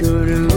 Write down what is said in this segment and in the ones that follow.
could have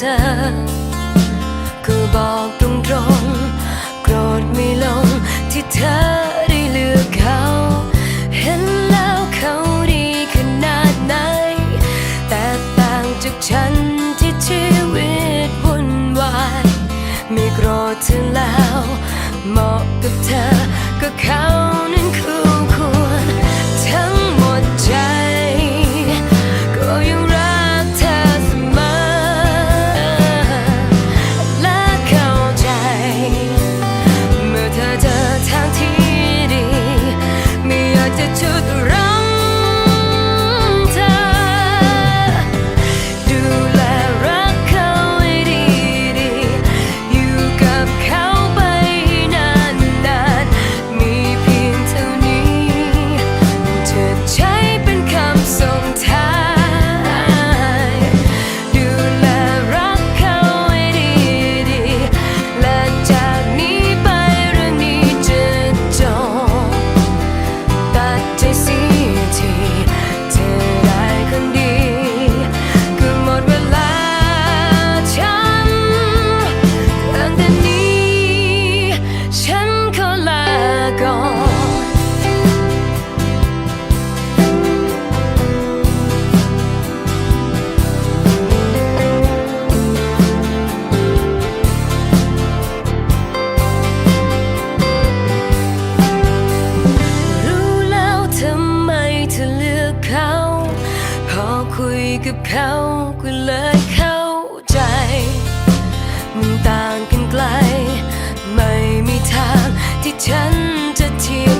เธอ ก็บอกตรงๆโกรธไม่ลงที่เธอ คุยกับเขาก็เลยเข้าใจ มันต่างกันไกล ไม่มีทางที่ฉันจะเทียม